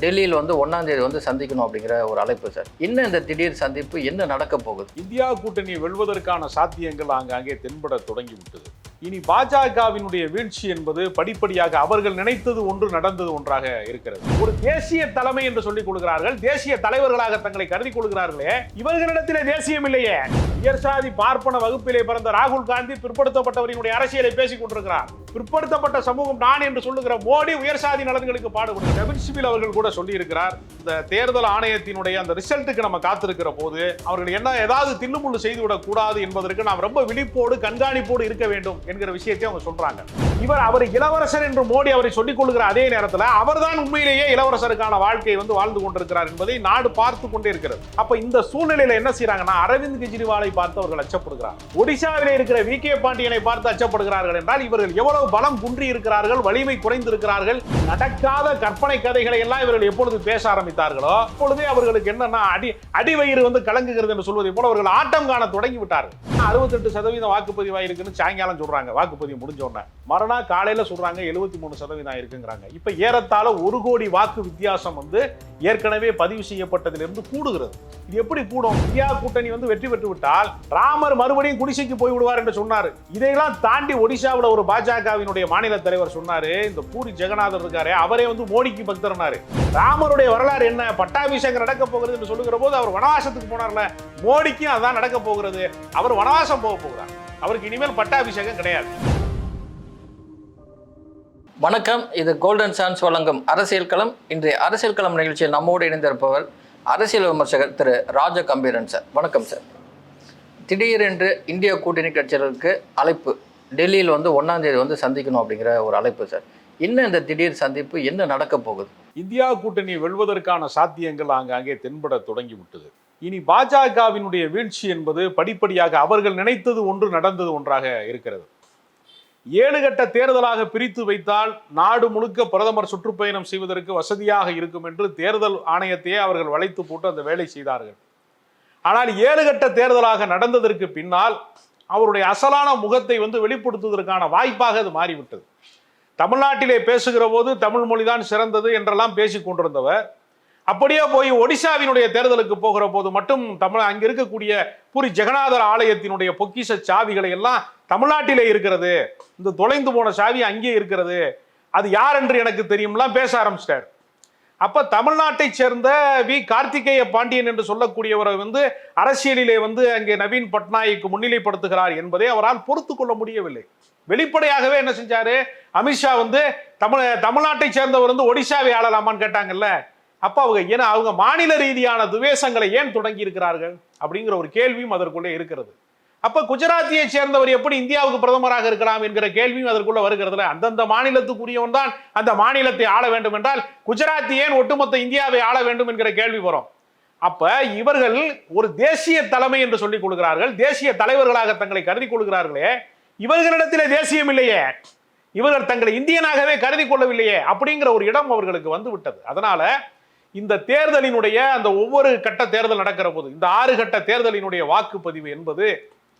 டெல்லியில் வந்து ஒன்றாம் தேதி வந்து சந்திக்கணும் அப்படிங்கிற ஒரு அழைப்பு சார். என்ன இந்த திடீர் சந்திப்பு? என்ன நடக்க போகுது? இந்தியா கூட்டணி வெல்வதற்கான சாத்தியங்கள் ஆங்காங்கே தென்பட தொடங்கி விட்டது. இனி பாஜகவினுடைய வீழ்ச்சி என்பது படிப்படியாக அவர்கள் நினைத்தது ஒன்று நடந்தது ஒன்றாக இருக்கிறது. ஒரு தேசிய தலைமை என்று சொல்லிக் கொள்கிறார்கள். தேசிய தலைவர்களாக தங்களை கருதி கொள்கிறார்களே. இவர்களிடத்திலே தேசியம் இல்லையே. உயர்சாதி பார்ப்பன வகுப்பிலே பிறந்த ராகுல் காந்தி பிற்படுத்தப்பட்டவரினுடைய அரசியலை பேசிக் கொண்டிருக்கிறார். பிற்படுத்தப்பட்ட சமூகம் நான் என்று சொல்லுகிற மோடி உயர்சாதி நலன்களுக்கு பாடுபடும் கபில் சிபில் அவர்கள் கூட சொல்லியிருக்கிறார். இந்த தேர்தல் ஆணையத்தினுடைய அந்த ரிசல்ட்டுக்கு நம்ம காத்திருக்கிற போது அவர்கள் என்ன ஏதாவது தில்லுமுள்ளு செய்துவிடக் கூடாது என்பதற்கு நாம் ரொம்ப விழிப்போடு கண்காணிப்போடு இருக்க வேண்டும் என்கிற விஷயத்தை அவங்க சொல்றாங்க. இவர் அவர் இளவரசர் என்று மோடி அவரை சொல்லிக் கொள்கிற அதே நேரத்தில் அவர்தான் உண்மையிலேயே இளவரசருக்கான வாழ்க்கையை வந்து வாழ்ந்து கொண்டிருக்கிறார் என்பதை நாடு பார்த்து கொண்டே இருக்கிறது. அப்ப இந்த சூழ்நிலையில என்ன செய்யறாங்கன்னா அரவிந்த் கெஜ்ரிவாலை பார்த்து அவர்கள் அச்சப்படுகிறார். ஒடிசாவில் இருக்கிற வி. கே. பாண்டியனை பார்த்து அச்சப்படுகிறார்கள் என்றால் இவர்கள் எவ்வளவு பலம் குன்றி இருக்கிறார்கள் வலிமை குறைந்திருக்கிறார்கள் நடக்காத கற்பனை கதைகளை எல்லாம் இவர்கள் எப்பொழுது பேச ஆரம்பித்தார்களோ அப்பொழுதே அவர்களுக்கு என்னன்னா அடி அடிவயிறு வந்து கலங்குகிறது என்று சொல்வதை போல அவர்கள் ஆட்டம் காண தொடங்கி விட்டார்கள். அறுபத்தெட்டு சதவீதம் வாக்குப்பதிவாயிருக்குன்னு சாயங்காலம் சொல்றாங்க. வாக்குப்பதிவு முடிஞ்ச உடனே. மறுநாள் காலையில சொல்றாங்க எழுபத்தி மூணு சதவீதம் இருக்குங்கிறாங்க. இப்ப ஏறத்தாழ ஒரு கோடி வாக்கு வித்தியாசம் வந்து ஏற்கனவே பதிவு செய்யப்பட்டதிலிருந்து கூடுகிறது. இது எப்படி கூடும்? இந்தியா கூட்டணி வந்து வெற்றி பெற்று விட்டால் ராமர் மறுபடியும் குடிசைக்கு போய் விடுவார் என்று சொன்னார். இதையெல்லாம் தாண்டி ஒடிசாவில் ஒரு பாஜகவினுடைய மாநில தலைவர் சொன்னாரு இந்த பூரி ஜெகநாதர் இருக்காரு அவரே வந்து மோடிக்கு பக்தர்னாரு. ராமருடைய வரலாறு என்ன? பட்டாபிஷேகம் நடக்க போகிறது என்று சொல்லுகிற போது அவர் வனவாசத்துக்கு போனார்ல. மோடிக்கும் அதான் நடக்க போகிறது. அவர் வனவாசம் போக போகிறார். அவருக்கு இனிமேல் பட்டாபிஷேகம் கிடையாது. வணக்கம் இது கோல்டன் சான்ஸ் வழங்கும் அரசியல் களம். இன்றைய அரசியல் களம் நிகழ்ச்சியில் நம்மோடு இணைந்திருப்பவர் அரசியல் விமர்சகர் திரு ராஜ கம்பீரன் சார். வணக்கம் சார். திடீரென்று இந்திய கூட்டணி கட்சிகளுக்கு அழைப்பு. டெல்லியில் வந்து ஒன்றாம் தேதி வந்து சந்திக்கணும் அப்படிங்கிற ஒரு அழைப்பு சார். என்ன இந்த திடீர் சந்திப்பு? என்ன நடக்க போகுது? இந்தியா கூட்டணி வெல்வதற்கான சாத்தியங்கள் ஆங்காங்கே தென்பட தொடங்கி விட்டது. இனி பாஜகவினுடைய வீழ்ச்சி என்பது படிப்படியாக அவர்கள் நினைத்தது ஒன்று நடந்தது ஒன்றாக இருக்கிறது. ஏழு கட்ட தேர்தலாக பிரித்து வைத்தால் நாடு முழுக்க பிரதமர் சுற்றுப்பயணம் செய்வதற்கு வசதியாக இருக்கும் என்று தேர்தல் ஆணையத்தையே அவர்கள் வளைத்து போட்டு அந்த வேலை செய்தார்கள். ஆனால் ஏழு கட்ட தேர்தலாக நடந்ததற்கு பின்னால் அவருடைய அசலான முகத்தை வந்து வெளிப்படுத்துவதற்கான வாய்ப்பாக அது மாறிவிட்டது. தமிழ்நாட்டிலே பேசுகிற போது தமிழ் மொழிதான் சிறந்தது என்றெல்லாம் பேசிக் கொண்டிருந்தவர். அப்படியே போய் ஒடிசாவினுடைய தேர்தலுக்கு போகிற போது மட்டும் தமிழ் அங்க இருக்கக்கூடிய பூரி ஜெகநாதர் ஆலயத்தினுடைய பொக்கிஷ சாவிகளை எல்லாம் தமிழ்நாட்டிலே இருக்கிறது. இந்த தொலைந்து போன சாவி அங்கே இருக்கிறது. அது யார் என்று எனக்கு தெரியும்லாம் பேச ஆரம்பிச்சிட்டார். அப்ப தமிழ்நாட்டை சேர்ந்த வி. கார்த்திகேய பாண்டியன் என்று சொல்லக்கூடியவரை வந்து அரசியலிலே வந்து அங்கே நவீன் பட்நாயக்கு முன்னிலைப்படுத்துகிறார் என்பதை அவரால் பொறுத்து கொள்ள முடியவில்லை. வெளிப்படையாகவே என்ன செஞ்சாரு? அமித்ஷா வந்து தமிழ் தமிழ்நாட்டை சேர்ந்தவர் வந்து ஒடிசாவை ஆளலாமான்னு கேட்டாங்கல்ல. அப்போ அவங்க ஏன்னா அவங்க மாநில ரீதியான துவேஷங்களை ஏன் தொடங்கி இருக்கிறார்கள் அப்படிங்கிற ஒரு கேள்வியும் அதற்குள்ளே இருக்கிறது. அப்போ குஜராத்தியை சேர்ந்தவர் எப்படி இந்தியாவுக்கு பிரதமராக இருக்கலாம் என்கிற கேள்வியும் அதற்குள்ள வருகிறதுல? அந்தந்த மாநிலத்துக்குரியவன் தான் அந்த மாநிலத்தை ஆள வேண்டும் என்றால் குஜராத்தி ஏன் ஒட்டுமொத்த இந்தியாவை ஆள வேண்டும் என்கிற கேள்வி வரும். அப்ப இவர்கள் ஒரு தேசிய தலைமை என்று சொல்லிக் கொள்கிறார்கள். தேசிய தலைவர்களாக தங்களை கருதி கொள்கிறார்களே. இவர்களிடத்திலே தேசியம் இல்லையே. இவர்கள் தங்களை இந்தியனாகவே கருதி கொள்ளவில்லையே அப்படிங்கிற ஒரு இடம் அவர்களுக்கு வந்து விட்டது. அதனால இந்த தேர்தலினுடைய அந்த ஒவ்வொரு கட்ட தேர்தல் நடக்கிற போது இந்த ஆறு கட்ட தேர்தலினுடைய வாக்குப்பதிவு என்பது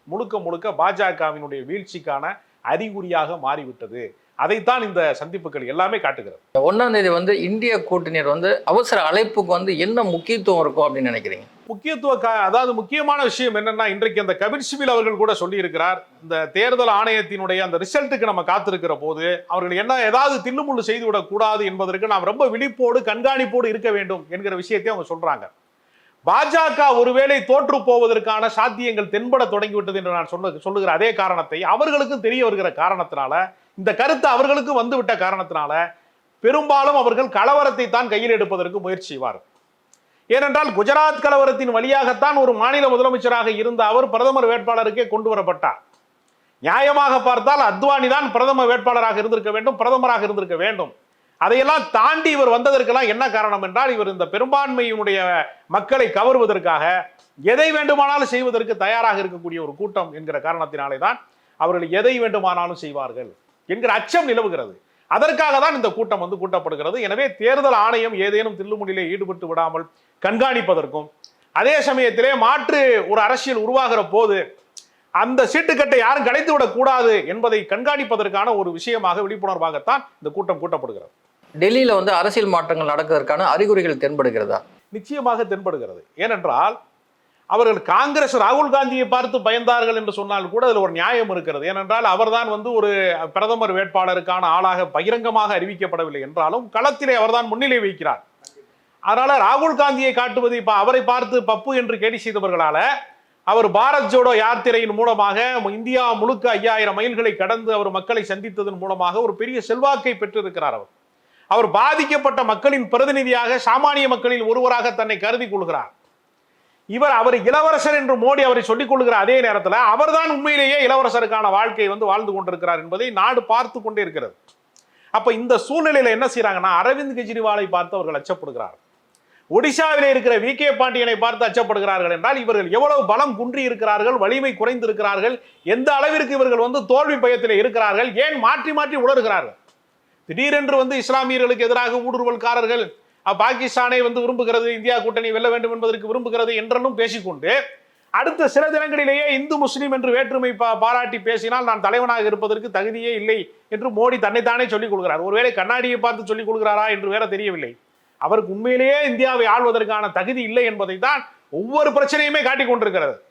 முழுக்க முழுக்க பாஜகவினுடைய வீழ்ச்சிக்கான அறிகுறியாக மாறிவிட்டது. அதைத்தான் இந்த சந்திப்புகள் எல்லாமே காட்டுகிறது. ஒன்றாம் தேதி வந்து இந்திய கூட்டணியர் வந்து அவசர அழைப்புக்கு வந்து என்ன முக்கியத்துவம் இருக்கும் அப்படின்னு நினைக்கிறீங்க? முக்கியத்துவ அதாவது முக்கியமான விஷயம் என்னன்னா இன்றைக்கு அந்த கபில் சிபில் அவர்கள் கூட சொல்லியிருக்கிறார் இந்த தேர்தல் ஆணையத்தினுடைய அந்த ரிசல்ட்டுக்கு நம்ம காத்திருக்கிற போது அவர்கள் என்ன ஏதாவது தில்லுமுள்ளு செய்துவிடக் கூடாது என்பதற்கு நாம் ரொம்ப விழிப்போடு கண்காணிப்போடு இருக்க வேண்டும் என்கிற விஷயத்தை அவங்க சொல்றாங்க. பாஜக ஒருவேளை தோற்று போவதற்கான சாத்தியங்கள் தென்பட தொடங்கிவிட்டது என்று நான் சொல்ல சொல்லுகிற அதே காரணத்தை அவர்களுக்கும் தெரிய வருகிற காரணத்தினால இந்த கருத்து அவர்களுக்கும் வந்துவிட்ட காரணத்தினால பெரும்பாலும் அவர்கள் கலவரத்தை தான் கையில் எடுப்பதற்கு முயற்சி செய்வார்கள் ஏனென்றால் குஜராத் கலவரத்தின் வழியாகத்தான் ஒரு மாநில முதலமைச்சராக இருந்த அவர் பிரதமர் வேட்பாளருக்கே கொண்டு வரப்பட்டார். நியாயமாக பார்த்தால் அத்வானி தான் பிரதமர் வேட்பாளராக இருந்திருக்க வேண்டும் பிரதமராக இருந்திருக்க வேண்டும். அதையெல்லாம் தாண்டி இவர் வந்ததற்கெல்லாம் என்ன காரணம் என்றால் இவர் இந்த பெரும்பான்மையினுடைய மக்களை கவர்வதற்காக எதை வேண்டுமானாலும் செய்வதற்கு தயாராக இருக்கக்கூடிய ஒரு கூட்டம் என்கிற காரணத்தினாலே தான் அவர்கள் எதை வேண்டுமானாலும் செய்வார்கள். என்கிற அச்சம் நிலவுகிறது. அதற்காக தான் இந்த கூட்டம் வந்து கூட்டப்படுகிறது. எனவே தேர்தல் ஆணையம் ஏதேனும் தில்லுமுடியிலே ஈடுபட்டு விடாமல் கண்காணிப்பதற்கும் அதே சமயத்திலே மாற்று ஒரு அரசியல் உருவாகிற போது அந்த சீட்டுக்கட்டை யாரும் கலைத்து விடக்கூடாது என்பதை கண்காணிப்பதற்கான ஒரு விஷயமாக விழிப்புணர்வாகத்தான் இந்த கூட்டம் கூட்டப்படுகிறது. டெல்லியில வந்து அரசியல் மாற்றங்கள் நடக்கிறதுக்கான அறிகுறிகள் தென்படுகிறதா? நிச்சயமாக தென்படுகிறது. ஏனென்றால் அவர்கள் காங்கிரஸ் ராகுல் காந்தியை பார்த்து பயந்தார்கள் என்று சொன்னால் கூட அதில் ஒரு நியாயம் இருக்கிறது. ஏனென்றால் அவர்தான் வந்து ஒரு பிரதமர் வேட்பாளருக்கான ஆளாக பகிரங்கமாக அறிவிக்கப்படவில்லை என்றாலும் களத்திலே அவர்தான் முன்னிலை வைக்கிறார் அதனால ராகுல் காந்தியை காட்டுவது இப்போ அவரை பார்த்து பப்பு என்று கேலி செய்தவர்களால அவர் பாரத் ஜோடோ யாத்திரையின் மூலமாக இந்தியா முழுக்க ஐயாயிரம் மைல்களை கடந்து அவர் மக்களை சந்தித்ததன் மூலமாக ஒரு பெரிய செல்வாக்கை பெற்றிருக்கிறார் அவர். அவர் பாதிக்கப்பட்ட மக்களின் பிரதிநிதியாக சாமானிய மக்களில் ஒருவராக தன்னை கருதி கொள்கிறார். இவர் அவர் இளவரசர் என்று மோடி அவரை சொல்லிக் கொள்கிற அதே நேரத்தில் அவர்தான் உண்மையிலேயே இளவரசருக்கான வாழ்க்கையை வந்து வாழ்ந்து கொண்டிருக்கிறார் என்பதை நாடு பார்த்து கொண்டே இருக்கிறது. அப்போ இந்த சூழ்நிலையில் என்ன செய்கிறாங்கன்னா அரவிந்த் கெஜ்ரிவாலை பார்த்து அவர்கள் அச்சப்படுகிறார் ஒடிசாவில் இருக்கிற வி கே பாண்டியனை பார்த்து அச்சப்படுகிறார்கள் என்றால் இவர்கள் எவ்வளவு பலம் குன்றி இருக்கிறார்கள் வலிமை குறைந்திருக்கிறார்கள் எந்த அளவிற்கு இவர்கள் வந்து தோல்வி பயத்தில் இருக்கிறார்கள் ஏன் மாற்றி மாற்றி உணர்கிறார்கள் திடீரென்று வந்து இஸ்லாமியர்களுக்கு எதிராக ஊடுருவல்காரர்கள் பாகிஸ்தானை வந்து விரும்புகிறது இந்தியா கூட்டணி வெல்ல வேண்டும் என்பதற்கு விரும்புகிறது என்றெல்லாம் பேசிக்கொண்டு அடுத்த சில தினங்களிலேயே இந்து முஸ்லீம் என்று வேற்றுமை பா- பாராட்டி பேசினால் நான் தலைவனாக இருப்பதற்கு தகுதியே இல்லை என்று மோடி தன்னைத்தானே சொல்லிக் கொள்கிறார். ஒருவேளை கண்ணாடியை பார்த்து சொல்லிக் கொள்கிறாரா என்று வேற தெரியவில்லை. அவருக்கு உண்மையிலேயே இந்தியாவை ஆள்வதற்கான தகுதி இல்லை என்பதை தான் ஒவ்வொரு பிரச்சனையுமே காட்டிக் கொண்டிருக்கிறது.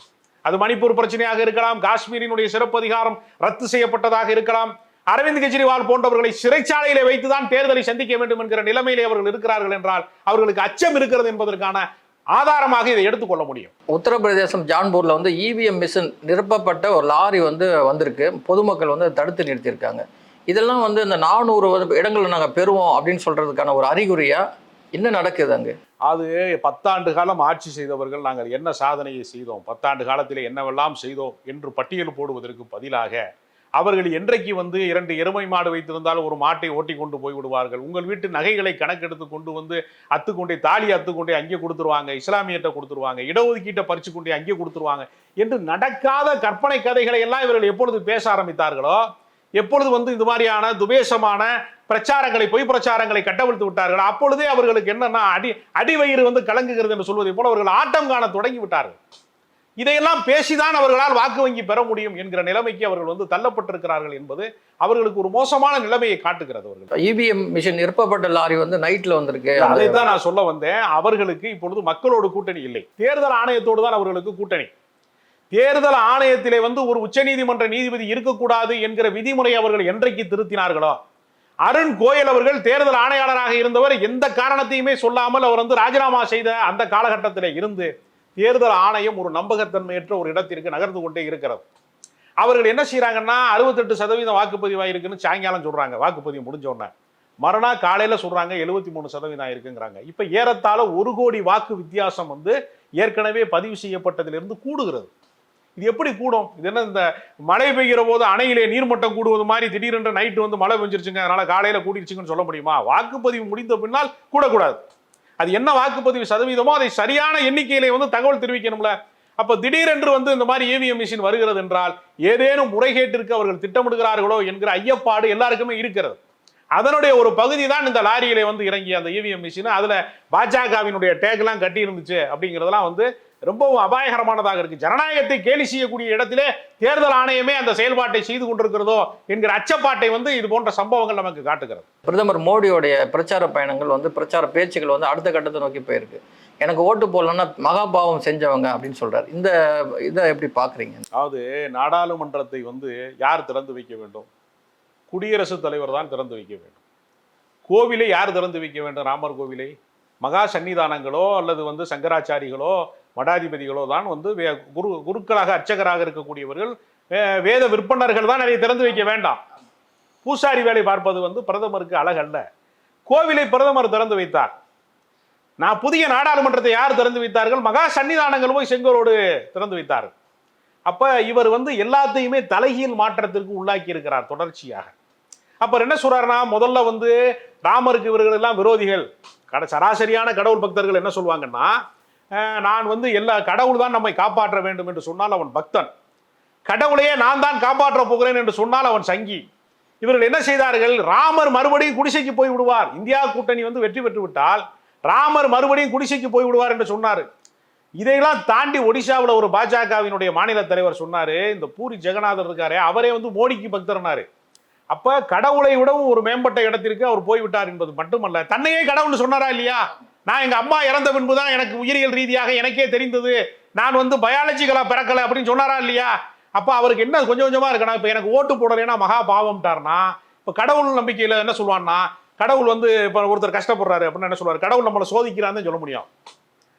அது மணிப்பூர் பிரச்சனையாக இருக்கலாம் காஷ்மீரினுடைய சிறப்பு அதிகாரம் ரத்து செய்யப்பட்டதாக இருக்கலாம் அரவிந்த் கெஜ்ரிவால் போன்றவர்களை சிறைச்சாலையிலே வைத்துதான் தேர்தலை சந்திக்க வேண்டும் என்கிற நிலைமையிலே அவர்கள் இருக்கிறார்கள் என்றால் அவர்களுக்கு அச்சம் இருக்கிறது என்பதற்கான ஆதாரமாக இதை எடுத்துக்கொள்ள முடியும். உத்தரப்பிரதேசம் ஜான்பூர்ல வந்து இவிஎம் மிஷின் நிரப்பப்பட்ட ஒரு லாரி வந்து வந்திருக்கு. பொதுமக்கள் வந்து தடுத்து நிறுத்தியிருக்காங்க. இதெல்லாம் வந்து இந்த நானூறு இடங்களை நாங்கள் பெறுவோம் அப்படின்னு சொல்றதுக்கான ஒரு அறிகுறியா? என்ன நடக்குது அங்க? அது பத்தாண்டு காலம் ஆட்சி செய்தவர்கள் நாங்கள் என்ன சாதனையை செய்தோம்? பத்தாண்டு காலத்தில் என்னவெல்லாம் செய்தோம்? என்று பட்டியல் போடுவதற்கு பதிலாக அவர்கள் என்றைக்கு வந்து இரண்டு எருமை மாடு வைத்திருந்தால் ஒரு மாட்டை ஓட்டி கொண்டு போய் விடுவார்கள். உங்கள் வீட்டு நகைகளை கணக்கெடுத்து கொண்டு வந்து அத்துக்கொண்டே தாலி அத்துக்கொண்டே அங்கே கொடுத்துருவாங்க இஸ்லாமியர்கிட்ட கொடுத்துருவாங்க இடஒதுக்கீட்டை பறிச்சு கொண்டே அங்கே கொடுத்துருவாங்க என்று நடக்காத கற்பனை கதைகளை எல்லாம் இவர்கள் எப்பொழுது பேச ஆரம்பித்தார்களோ எப்பொழுது வந்து இந்த மாதிரியான துவேஷமான பிரச்சாரங்களை பொய் பிரச்சாரங்களை கட்டவிழ்த்து விட்டார்கள் அப்பொழுதே அவர்களுக்கு என்னன்னா அடி அடிவயிறு வந்து கலங்குகிறது என்று சொல்வதை போல அவர்கள் ஆட்டம் காண தொடங்கி விட்டார்கள். இதையெல்லாம் பேசிதான் அவர்களால் வாக்கு வங்கி பெற முடியும் என்கிற நிலைமைக்கு அவர்கள் வந்து தள்ளப்பட்டிருக்கிறார்கள் என்பது அவர்களுக்கு ஒரு மோசமான நிலைமையை காட்டுகிறது அவர்கள். இவிஎம் மிஷின் நிரப்பப்பட்ட லாரி வந்து நைட்ல வந்திருக்கு. அதைத்தான் நான் சொல்ல வந்தேன். அவர்களுக்கு இப்பொழுது மக்களோடு கூட்டணி இல்லை. தேர்தல் ஆணையத்தோடு தான் அவர்களுக்கு கூட்டணி. தேர்தல் ஆணையத்திலே வந்து ஒரு உச்சநீதிமன்ற நீதிபதி இருக்கக்கூடாது என்கிற விதிமுறை அவர்கள் என்றைக்கு திருத்தினார்களோ அருண் கோயல் அவர்கள் தேர்தல் ஆணையாளராக இருந்தவர் எந்த காரணத்தையுமே சொல்லாமல் அவர் வந்து ராஜினாமா செய்த அந்த காலகட்டத்திலே இருந்து தேர்தல் ஆணையம் ஒரு நம்பகத்தன்மையற்ற ஒரு இடத்திற்கு நகர்ந்து கொண்டே இருக்கிறது. அவர்கள் என்ன செய்கிறாங்கன்னா அறுபத்தெட்டு சதவீதம் வாக்குப்பதிவு ஆயிருக்குன்னு சாயங்காலம் சொல்கிறாங்க வாக்குப்பதிவு முடிஞ்சோடனே மறுநாள் காலையில் சொல்கிறாங்க எழுபத்தி மூணு சதவீதம் ஆயிருக்குங்கிறாங்க. இப்போ ஏறத்தாழ ஒரு கோடி வாக்கு வித்தியாசம் வந்து ஏற்கனவே பதிவு செய்யப்பட்டதிலிருந்து கூடுகிறது. இது எப்படி கூடும்? இது என்ன இந்த மழை பெய்கிற போது அணையிலே நீர்மட்டம் கூடுவது மாதிரி திடீரென்று நைட்டு வந்து மழை பெஞ்சிருச்சுங்க அதனால காலையில் கூடிருச்சுங்கன்னு சொல்ல முடியுமா? வாக்குப்பதிவு முடிந்த பின்னால் கூடக்கூடாது. அது என்ன வாக்குப்பதிவு சதவீதமோ அதை சரியான எண்ணிக்கையிலே வந்து தகவல் தெரிவிக்கணும்ல. அப்ப திடீரென்று வந்து இந்த மாதிரி ஏவிஎம் மிஷின் வருகிறது என்றால் ஏதேனும் முறைகேட்டிற்கு அவர்கள் திட்டமிடுகிறார்களோ என்கிற ஐயப்பாடு எல்லாருக்குமே இருக்கிறது. அதனுடைய ஒரு பகுதி தான் இந்த லாரியிலே வந்து இறங்கிய அந்த இவிஎம் மிஷின். அதுல பாஜகவினுடைய டேக்லாம் கட்டி இருந்துச்சு அப்படிங்கிறதெல்லாம் வந்து ரொம்பவும் அபாயகரமானதாக இருக்கு. ஜனநாயகத்தை கேலி செய்யக்கூடிய இடத்திலே தேர்தல் ஆணையமே அந்த செயல்பாட்டை செய்து கொண்டிருக்கிறதோ என்கிற அச்சப்பாட்டை வந்து இது போன்ற சம்பவங்கள் நமக்கு காட்டுகிறது. பிரதமர் மோடியோடைய பிரச்சார பயணங்கள் வந்து பிரச்சார பேச்சுகள் வந்து அடுத்த கட்டத்தை நோக்கி போயிருக்கு. எனக்கு ஓட்டு போடலன்னா மகாபாவம் செஞ்சவங்க அப்படின்னு சொல்றாரு. இந்த இதை எப்படி பாக்குறீங்க? அதாவது நாடாளுமன்றத்தை வந்து யார் திறந்து வைக்க வேண்டும்? குடியரசுத் தலைவர் தான் திறந்து வைக்க வேண்டும். கோவிலை யார் திறந்து வைக்க வேண்டும்? ராமர் கோவிலை? மகா சன்னிதானங்களோ அல்லது வந்து சங்கராச்சாரிகளோ? மடாதிபதிகளோ தான் வந்து வே- குரு குருக்களாக அர்ச்சகராக இருக்கக்கூடியவர்கள் வேத விற்பனர்கள் தான் அதை திறந்து வைக்க வேண்டாம். பூசாரி வேலை பார்ப்பது வந்து பிரதமருக்கு அழகல்ல. கோவிலை பிரதமர் திறந்து வைத்தார். நான் புதிய நாடாளுமன்றத்தை யார் திறந்து வைத்தார்கள்? மகா சன்னிதானங்கள் போய் செங்கோரோடு திறந்து வைத்தார்கள் அப்போ இவர் வந்து எல்லாத்தையுமே தலைகீழ் மாற்றத்திற்கு உள்ளாக்கி இருக்கிறார் தொடர்ச்சியாக. அப்போ என்ன சொல்றாருன்னா முதல்ல வந்து ராமருக்கு இவர்கள் எல்லாம் விரோதிகள். கட சராசரியான கடவுள் பக்தர்கள் என்ன சொல்லுவாங்கன்னா நான் வந்து எல்லா கடவுள் தான் நம்மை காப்பாற்ற வேண்டும் என்று சொன்னால் அவன் பக்தன். கடவுளையே நான் தான் காப்பாற்ற போகிறேன் என்று சொன்னால் அவன் சங்கி. இவர்கள் என்ன செய்தார்கள்? ராமர் மறுபடியும் குடிசைக்கு போய் விடுவார். இந்தியா கூட்டணி வந்து வெற்றி பெற்று விட்டால் ராமர் மறுபடியும் குடிசைக்கு போய் விடுவார் என்று சொன்னார். இதையெல்லாம் தாண்டி ஒடிசாவில் ஒரு பாஜகவினுடைய மாநில தலைவர் சொன்னார் இந்த பூரி ஜெகநாதர் இருக்காரே அவரே வந்து மோடிக்கு பக்தர்னாரு. அப்போ கடவுளை விடவும் ஒரு மேம்பட்ட இடத்திற்கு அவர் போய்விட்டார் என்பது மட்டுமல்ல தன்னையே கடவுள்னு சொன்னாரா இல்லையா? நான் எங்கள் அம்மா இறந்த பின்பு தான் எனக்கு உயிரியல் ரீதியாக எனக்கே தெரிந்தது. நான் வந்து பயாலஜிக்கலாக பிறக்கலை அப்படின்னு சொன்னாரா இல்லையா? அப்போ அவருக்கு என்ன கொஞ்சம் கொஞ்சமாக இருக்கணும் இப்போ எனக்கு ஓட்டு போடலைன்னா மகா பாவம்ட்டார்னா இப்போ கடவுள் நம்பிக்கையில் என்ன சொல்லுவான்னா கடவுள் வந்து இப்போ ஒருத்தர் கஷ்டப்படுறாரு அப்படின்னு என்ன சொல்லுவார்? கடவுள் நம்மளை சோதிக்கிறான்னு சொல்ல முடியும்.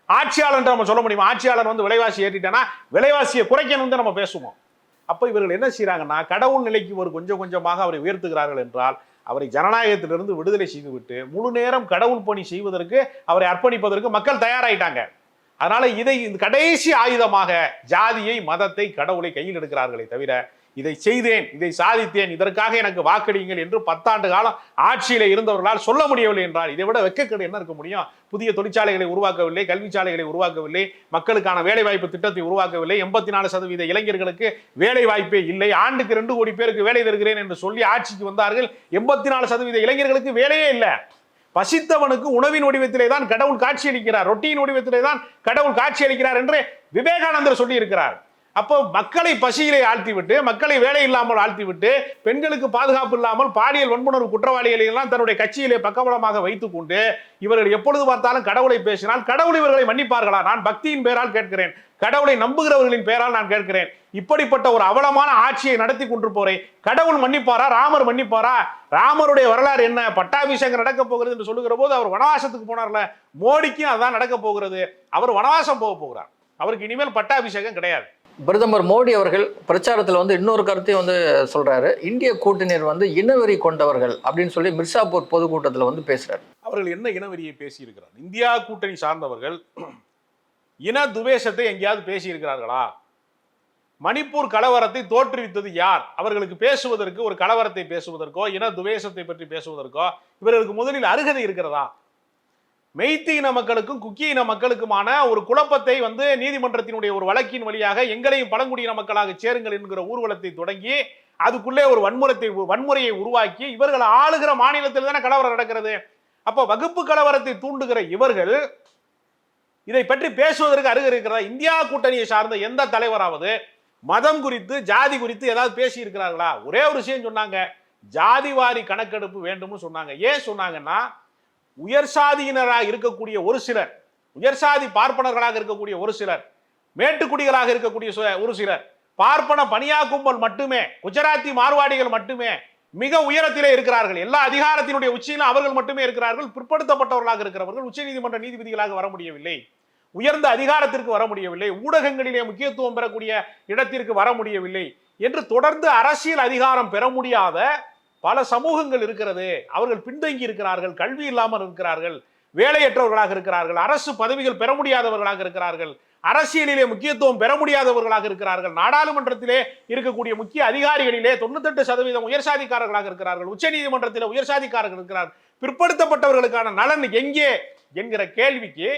ஆட்சியாளர் நம்ம சொல்ல முடியுமா? ஆட்சியாளர் வந்து விலைவாசி ஏற்றிட்டேன்னா விலைவாசியை குறைக்கணும் நம்ம பேசுவோம். அப்போ இவர்கள் என்ன செய்கிறாங்கன்னா கடவுள் நிலைக்கு ஒரு கொஞ்சம் கொஞ்சமாக அவரை உயர்த்துகிறார்கள் என்றால் அவரை ஜனநாயகத்திலிருந்து விடுதலை செய்துவிட்டு முழு நேரம் கடவுள் பணி செய்வதற்கு அவரை அர்ப்பணிப்பதற்கு மக்கள் தயாராயிட்டாங்க. அதனால இதை இந்த கடைசி ஆயுதமாக ஜாதியை மதத்தை கடவுளை கையில் எடுக்கிறார்களே தவிர இதை செய்தேன் இதை சாதித்தேன் இதற்காக எனக்கு வாக்களியுங்கள் என்று பத்தாண்டு காலம் ஆட்சியில் இருந்தவர்களால் சொல்ல முடியவில்லை என்றால் இதை விட வெக்கக்கேடு என்ன இருக்க முடியும்? புதிய தொழிற்சாலைகளை உருவாக்கவில்லை கல்விச்சாலைகளை உருவாக்கவில்லை மக்களுக்கான வேலைவாய்ப்பு திட்டத்தை உருவாக்கவில்லை எண்பத்தி நாலு சதவீத இளைஞர்களுக்கு வேலை வாய்ப்பே இல்லை ஆண்டுக்கு ரெண்டு கோடி பேருக்கு வேலை தருகிறேன் என்று சொல்லி ஆட்சிக்கு வந்தார்கள் எண்பத்தி நாலு சதவீத இளைஞர்களுக்கு வேலையே இல்லை. பசித்தவனுக்கு உணவின் வடிவத்திலே தான் கடவுள் காட்சியளிக்கிறார் ரொட்டியின் வடிவத்திலே தான் கடவுள் காட்சியளிக்கிறார் என்று விவேகானந்தர் சொல்லி இருக்கிறார் அப்போ மக்களை பசியிலே ஆழ்த்திவிட்டு மக்களை வேலை இல்லாமல் ஆழ்த்திவிட்டு பெண்களுக்கு பாதுகாப்பு இல்லாமல் பாலியல் வன்புணர்வு குற்றவாளிகளை எல்லாம் தன்னுடைய கட்சியிலே பக்கபலமாக வைத்துக் கொண்டு இவர்கள் எப்பொழுது பார்த்தாலும் கடவுளை பேசினால் கடவுள் இவர்களை மன்னிப்பார்களா? நான் பக்தியின் பேரால் கேட்கிறேன். கடவுளை நம்புகிறவர்களின் பேரால் நான் கேட்கிறேன். இப்படிப்பட்ட ஒரு அவலமான ஆட்சியை நடத்தி கொண்டு போறேன் கடவுள் மன்னிப்பாரா? ராமர் மன்னிப்பாரா? ராமருடைய வரலாறு என்ன? பட்டாபிஷேகம் நடக்க போகிறது என்று சொல்லுகிற போது அவர் வனவாசத்துக்கு போனார்ல. மோடிக்கும் அதான் நடக்க போகிறது. அவர் வனவாசம் போக போகிறார். அவருக்கு இனிமேல் பட்டாபிஷேகம் கிடையாது. பிரதமர் மோடி அவர்கள் பிரச்சாரத்தில் வந்து இன்னொரு கருத்தையும் வந்து சொல்கிறாரு இந்திய கூட்டணியர் வந்து இனவெறி கொண்டவர்கள் அப்படின்னு சொல்லி மிர்சாப்பூர் பொதுக்கூட்டத்தில் வந்து பேசுகிறார் அவர்கள் என்ன இனவெறியை பேசியிருக்கிறார்? இந்தியா கூட்டணி சார்ந்தவர்கள் இன துவேஷத்தை எங்கேயாவது பேசியிருக்கிறார்களா? மணிப்பூர் கலவரத்தை தோற்றுவித்தது யார்? அவர்களுக்கு பேசுவதற்கு ஒரு கலவரத்தை பேசுவதற்கோ இன துவேஷத்தை பற்றி பேசுவதற்கோ இவர்களுக்கு முதலில் அருகதை இருக்கிறதா? மெய்த்தி இன மக்களுக்கும் குக்கி இன மக்களுக்குமான ஒரு குழப்பத்தை வந்து நீதிமன்றத்தினுடைய ஒரு வழக்கின் வழியாக எங்களையும் பழங்குடியின மக்களாக சேருங்கள் என்கிற ஊர்வலத்தை தொடங்கி அதுக்குள்ளே ஒரு வன்முறத்தை வன்முறையை உருவாக்கி இவர்கள் ஆளுகிற மாநிலத்தில் தானே கலவரம் நடக்கிறது? அப்போ வகுப்பு கலவரத்தை தூண்டுகிற இவர்கள் இதை பற்றி பேசுவதற்கு அருக இருக்கிறதா? இந்தியா கூட்டணியை சார்ந்த எந்த தலைவராவது மதம் குறித்து ஜாதி குறித்து ஏதாவது பேசி இருக்கிறார்களா ஒரே ஒரு விஷயம் சொன்னாங்க ஜாதிவாரி கணக்கெடுப்பு வேண்டும்னு சொன்னாங்க. ஏன் சொன்னாங்கன்னா உயர் சாதியினராக இருக்கக்கூடிய ஒரு சிலர் உயர் சாதி பார்ப்பனர்களாக இருக்கக்கூடிய ஒரு சிலர் மேட்டுக்குடிகளாக இருக்கக்கூடிய சு- ஒரு சிலர் பார்ப்பன பனியா கும்பல் மட்டுமே குஜராத்தி மார்வாடிகள் மட்டுமே மிக உயரத்திலே இருக்கிறார்கள். எல்லா அதிகாரத்தினுடைய உச்சியிலும் அவர்கள் மட்டுமே இருக்கிறார்கள். பிற்படுத்தப்பட்டவர்களாக இருக்கிறவர்கள் உச்சநீதிமன்ற நீதிபதிகளாக வர முடியவில்லை. உயர்ந்த அதிகாரத்திற்கு வர முடியவில்லை. ஊடகங்களிலே முக்கியத்துவம் பெறக்கூடிய இடத்திற்கு வர முடியவில்லை. என்று தொடர்ந்து அரசியல் அதிகாரம் பெற முடியாத பல சமூகங்கள் இருக்கிறது. அவர்கள் பின்தங்கி இருக்கிறார்கள் கல்வி இல்லாமல் இருக்கிறார்கள் வேலையற்றவர்களாக இருக்கிறார்கள் அரசு பதவிகள் பெற முடியாதவர்களாக இருக்கிறார்கள் அரசியலிலே முக்கியத்துவம் பெற முடியாதவர்களாக இருக்கிறார்கள் நாடாளுமன்றத்திலே இருக்கக்கூடிய முக்கிய அதிகாரிகளிலே தொண்ணூத்தெட்டு சதவீதம் உயர்சாதிக்காரர்களாக இருக்கிறார்கள் உச்சநீதிமன்றத்திலே உயர்சாதிக்காரர்கள் இருக்கிறார். பிற்படுத்தப்பட்டவர்களுக்கான நலன் எங்கே? என்கிற கேள்விக்கு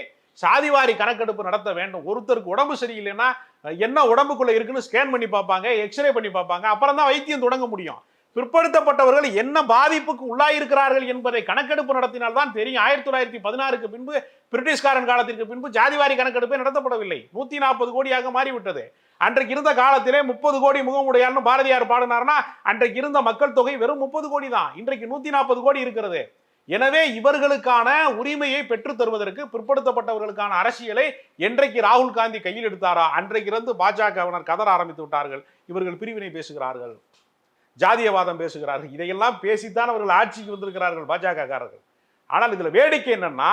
சாதிவாரி கணக்கெடுப்பு நடத்த வேண்டும். ஒருத்தருக்கு உடம்பு சரியில்லைன்னா என்ன உடம்புக்குள்ள இருக்குன்னு ஸ்கேன் பண்ணி பார்ப்பாங்க எக்ஸ்ரே பண்ணி பார்ப்பாங்க அப்புறம் தான் வைத்தியம் தொடங்க முடியும். பிற்படுத்தப்பட்டவர்கள் என்ன பாதிப்புக்கு உள்ளாயிருக்கிறார்கள் என்பதை கணக்கெடுப்பு நடத்தினால்தான் தெரியும். ஆயிரத்தி தொள்ளாயிரத்தி பதினாறுக்கு பின்பு பிரிட்டிஷ்காரன் காலத்திற்கு பின்பு ஜாதிவாரி கணக்கெடுப்பே நடத்தப்படவில்லை. நூத்தி நாற்பது கோடியாக மாறிவிட்டது. அன்றைக்கு இருந்த காலத்திலே முப்பது கோடி முகமுடையார்னு பாரதியார் பாடினார்னா அன்றைக்கு இருந்த மக்கள் தொகை வெறும் முப்பது கோடி தான். இன்றைக்கு நூத்தி நாற்பது கோடி இருக்கிறது. எனவே இவர்களுக்கான உரிமையை பெற்றுத் தருவதற்கு பிற்படுத்தப்பட்டவர்களுக்கான அரசியலை என்றைக்கு ராகுல் காந்தி கையில் எடுத்தாரா? அன்றைக்கு இருந்து பாஜகவினர் கதற ஆரம்பித்து விட்டார்கள். இவர்கள் பிரிவினை பேசுகிறார்கள். ஜாதியவாதம் பேசுகிறார்கள். இதையெல்லாம் பேசித்தான் அவர்கள் ஆட்சிக்கு வந்திருக்கிறார்கள் பாஜகக்காரர்கள் ஆனால் இதில் வேடிக்கை என்னன்னா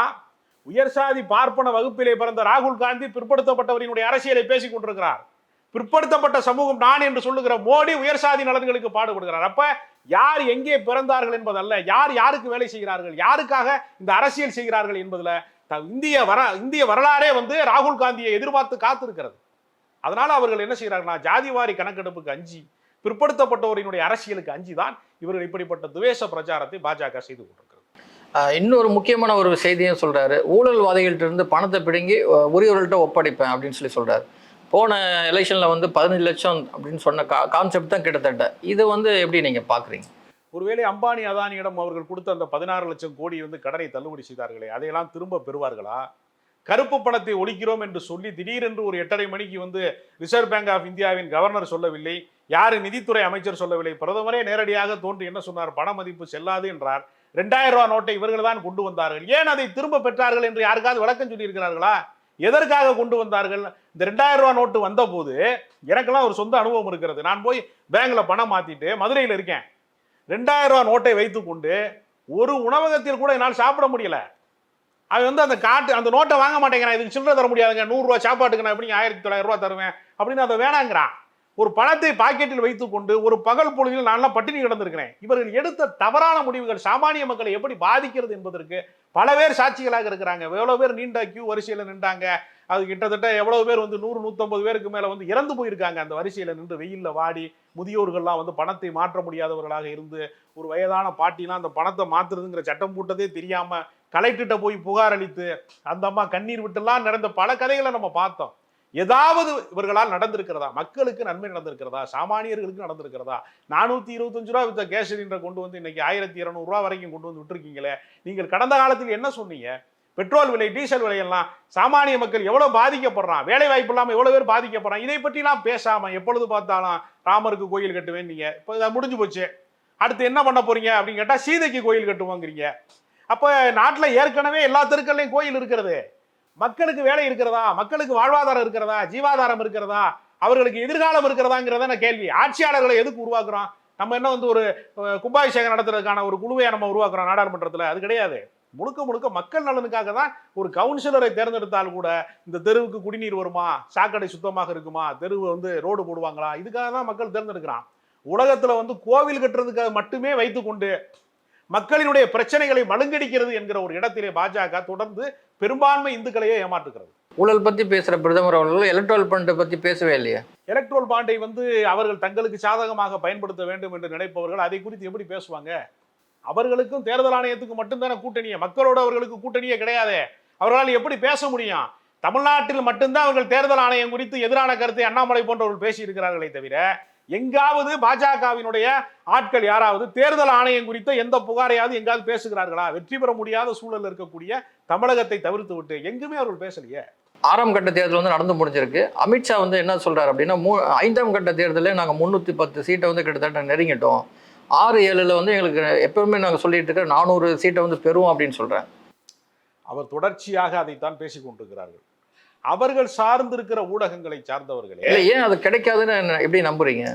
உயர் சாதி பார்ப்பன வகுப்பிலே பிறந்த ராகுல் காந்தி பிற்படுத்தப்பட்டவரினுடைய அரசியலை பேசிக் கொண்டிருக்கிறார். பிற்படுத்தப்பட்ட சமூகம் நான் என்று சொல்லுகிற மோடி உயர் சாதி நலன்களுக்கு பாடுபடுகிறார். அப்ப யார் எங்கே பிறந்தார்கள் என்பதல்ல யார் யாருக்கு வேலை செய்கிறார்கள் யாருக்காக இந்த அரசியல் செய்கிறார்கள் என்பதுல த- இந்திய வர இந்திய வரலாறே வந்து ராகுல் காந்தியை எதிர்பார்த்து காத்திருக்கிறது. அதனால அவர்கள் என்ன செய்கிறார்கள்னா ஜாதிவாரி கணக்கெடுப்புக்கு அஞ்சு பிற்படுத்தப்பட்டவரினுடைய அரசியலுக்கு அஞ்சி தான் இவர்கள் இப்படிப்பட்ட துவேஷ பிரச்சாரத்தை பாஜக செய்து கொண்டிருக்கிறது. இன்னொரு முக்கியமான ஒரு செய்தியும் சொல்றாரு. ஊழல்வாதிகள்ட்ட இருந்து பணத்தை பிடுங்கி உரியவர்கள்ட்ட ஒப்படைப்பேன் அப்படின்னு சொல்லி சொல்றாரு. போன எலெக்ஷன்ல வந்து பதினஞ்சு லட்சம் அப்படின்னு சொன்ன கா கான்செப்ட் தான் கிட்டத்தட்ட. இது வந்து எப்படி நீங்க பாக்குறீங்க? ஒருவேளை அம்பானி அதானியிடம் அவர்கள் கொடுத்த அந்த பதினாறு லட்சம் கோடி வந்து கடனை தள்ளுபடி செய்தார்களே அதையெல்லாம் திரும்ப பெறுவார்களா? கருப்பு பணத்தை ஒழிக்கிறோம் என்று சொல்லி திடீரென்று ஒரு எட்டரை மணிக்கு வந்து ரிசர்வ் பேங்க் ஆஃப் இந்தியாவின் கவர்னர் சொல்லவில்லை. யார் நிதித்துறை அமைச்சர் சொல்லவில்லை? பிரதமரே நேரடியாக தோன்றி என்ன சொன்னார்? பண மதிப்பு செல்லாது என்றார். ரெண்டாயிரம் ரூபாய் நோட்டை இவர்கள் தான் கொண்டு வந்தார்கள். ஏன் அதை திரும்ப பெற்றார்கள் என்று யாருக்காவது விளக்கம் சொல்லியிருக்கிறார்களா? எதற்காக கொண்டு வந்தார்கள்? இந்த ரெண்டாயிரம் ரூபா நோட்டு வந்தபோது எனக்கெல்லாம் ஒரு சொந்த அனுபவம் இருக்கிறது. நான் போய் பேங்க்ல பணம் மாத்திட்டு மதுரையில் இருக்கேன். ரெண்டாயிரம் ரூபா நோட்டை வைத்துக்கொண்டு ஒரு உணவகத்தில் கூட என்னால் சாப்பிட முடியல. அவன் வந்து அந்த காட்டு அந்த நோட்டை வாங்க மாட்டேங்கிறான். இதுக்கு சில்லறை தர முடியாதுங்க. நூறுரூவா சாப்பாட்டுக்கு நான் எப்படி ஆயிரத்தி தொள்ளாயிரம் ரூபா தருவேன்? அப்படின்னு அதை வேணாங்கிறான். ஒரு பணத்தை பாக்கெட்டில் வைத்துக்கொண்டு ஒரு பகல் பொழுதில் நான்லாம் பட்டினி கிடந்திருக்கிறேன். இவர்கள் எடுத்த தவறான முடிவுகள் சாமானிய மக்களை எப்படி பாதிக்கிறது என்பதற்கு பல பேர் சாட்சிகளாக இருக்கிறாங்க. எவ்வளோ பேர் நீண்ட கியூ வரிசையில் நின்றாங்க. அது கிட்டத்தட்ட எவ்வளோ பேர் வந்து நூறு நூற்றம்பது பேருக்கு மேலே வந்து இறந்து போயிருக்காங்க. அந்த வரிசையில் நின்று வெயிலில் வாடி முதியோர்கள்லாம் வந்து பணத்தை மாற்ற முடியாதவர்களாக இருந்து ஒரு வயதான பாட்டிலாம் அந்த பணத்தை மாத்துறதுங்கிற சட்டம் போட்டதே தெரியாமல் கலெக்டர்கிட்ட போய் புகார் அளித்து அந்த அம்மா கண்ணீர் விட்டுலாம் நடந்த பல கதைகளை நம்ம பார்த்தோம். ஏதாவது இவர்களால் நடந்திருக்கிறதா? மக்களுக்கு நன்மை நடந்திருக்கிறதா? சாமானியர்களுக்கு நடந்திருக்கிறதா? நானூற்றி இருபத்தஞ்சு ரூபா வித்த கேஸ் சிலிண்டர் கொண்டு வந்து இன்னைக்கு ஆயிரத்தி இரநூறுவா வரைக்கும் கொண்டு வந்து விட்டுருக்கீங்களே. நீங்கள் கடந்த காலத்தில் என்ன சொன்னீங்க? பெட்ரோல் விலை டீசல் விலையெல்லாம் சாமானிய மக்கள் எவ்வளோ பாதிக்கப்படுறான்? வேலை வாய்ப்பு இல்லாமல் எவ்வளோ பேர் பாதிக்கப்படுறான்? இதை பற்றிலாம் பேசாமல் எப்பொழுது பார்த்தாலும் ராமருக்கு கோயில் கட்டுவேன் நீங்கள் இப்போ இதை முடிஞ்சு போச்சு. அடுத்து என்ன பண்ண போறீங்க அப்படின்னு கேட்டால் சீதைக்கு கோயில் கட்டுவோங்கிறீங்க. அப்போ நாட்டில் ஏற்கனவே எல்லா தெருக்கள்லையும் கோயில் இருக்கிறது. மக்களுக்கு வேலை இருக்கிறதா? மக்களுக்கு வாழ்வாதாரம் இருக்கிறதா? ஜீவாதாரம் இருக்கிறதா? அவர்களுக்கு எதிர்காலம் இருக்கிறதாங்கிறத நான் கேள்வி. ஆட்சியாளர்களை எதுக்கு உருவாக்குறோம்? நம்ம என்ன வந்து ஒரு கும்பாபிஷேகம் நடத்துறதுக்கான ஒரு குழுவை நம்ம உருவாக்குறோம் நாடாளுமன்றத்தில்? அது கிடையாது. முழுக்க முழுக்க மக்கள் நலனுக்காக தான் ஒரு கவுன்சிலரை தேர்ந்தெடுத்தால் கூட இந்த தெருவுக்கு குடிநீர் வருமா? சாக்கடை சுத்தமாக இருக்குமா? தெருவு வந்து ரோடு போடுவாங்களா? இதுக்காக தான் மக்கள் தேர்ந்தெடுக்கிறான். உலகத்தில் வந்து கோவில் கட்டுறதுக்காக மட்டுமே வைத்துக்கொண்டு மக்களினுடைய பிரச்சனைகளை மழுங்கடிக்கிறது என்கிற ஒரு இடத்திலே பாஜக தொடர்ந்து பெரும்பான்மை இந்துக்களையே ஏமாற்றுகிறது. ஊழல் பத்தி பேசுற பிரதமர் அவர்கள் எலக்ட்ரல் ஃபண்டை பத்தி பேசவே இல்லையே. எலக்ட்ரோல் பாண்டை வந்து அவர்கள் தங்களுக்கு சாதகமாக பயன்படுத்த வேண்டும் என்று நினைப்பவர்கள் அதை குறித்து எப்படி பேசுவாங்க? அவர்களுக்கும் தேர்தல் ஆணையத்துக்கு மட்டும்தானே கூட்டணியே. மக்களோட அவர்களுக்கு கூட்டணியே கிடையாது. அவர்களால் எப்படி பேச முடியும்? தமிழ்நாட்டில் மட்டும்தான் அவர்கள் தேர்தல் ஆணையம் குறித்து எதிரான கருத்தை அண்ணாமலை போன்றவர்கள் பேசியிருக்கிறார்களே தவிர எங்காவது பாஜகவினுடைய ஆட்கள் யாராவது தேர்தல் ஆணையம் குறித்த எந்த புகாரையாவது எங்காவது பேசுகிறார்களா? வெற்றி பெற முடியாத சூழல் இருக்கக்கூடிய தமிழகத்தை தவிர்த்து விட்டு எங்குமே அவர்கள் பேசலையே. ஆறாம் கட்ட தேர்தல் வந்து நடந்து முடிஞ்சிருக்கு. அமித்ஷா வந்து என்ன சொல்றாரு அப்படின்னா மூ ஐந்தாம் கட்ட தேர்தலில் நாங்கள் முந்நூற்றி பத்து சீட்டை வந்து கிட்டத்தட்ட நெருங்கிட்டோம். ஆறு ஏழுல வந்து எங்களுக்கு எப்பவுமே நாங்கள் சொல்லிட்டு இருக்க நானூறு சீட்டை வந்து பெறுவோம் அப்படின்னு சொல்றேன் அவர் தொடர்ச்சியாக அதைத்தான் பேசிக் கொண்டிருக்கிறார்கள். அவர்கள் சார்ந்திருக்கிற ஊடகங்களை சார்ந்தவர்களே. ஏன் அது கிடைக்காதுன்னு எப்படி நம்புறீங்க?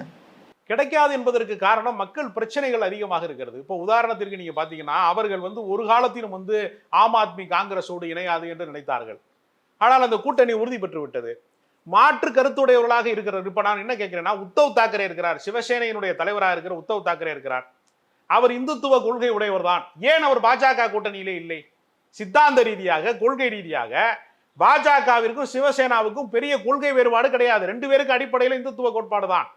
கிடைக்காது என்பதற்கு காரணம் மக்கள் பிரச்சனைகள் அதிகமாக இருக்கிறது. இப்போ உதாரணத்திற்கு நீங்க பாத்தீங்கன்னா அவர்கள் வந்து ஒரு காலத்திலும் வந்து ஆம் ஆத்மி காங்கிரஸோடு இணையாது என்று நினைத்தார்கள். ஆனால் அந்த கூட்டணி உறுதி பெற்று விட்டது. மாற்று கருத்துடையவர்களாக இருக்கிறார். இப்ப நான் என்ன கேட்கிறேன்னா உத்தவ் தாக்கரே இருக்கிறார். சிவசேனையினுடைய தலைவராக இருக்கிற உத்தவ் தாக்கரே இருக்கிறார். அவர் இந்துத்துவ கொள்கை உடையவர் தான். ஏன் அவர் பாஜக கூட்டணியிலே இல்லை? சித்தாந்த ரீதியாக கொள்கை ரீதியாக பாஜகவிற்கும் சிவசேனாவுக்கும் பெரிய கொள்கை வேறுபாடு கிடையாது. ரெண்டு பேருக்கு அடிப்படையில் இந்துத்துவ கோட்பாடு தான்.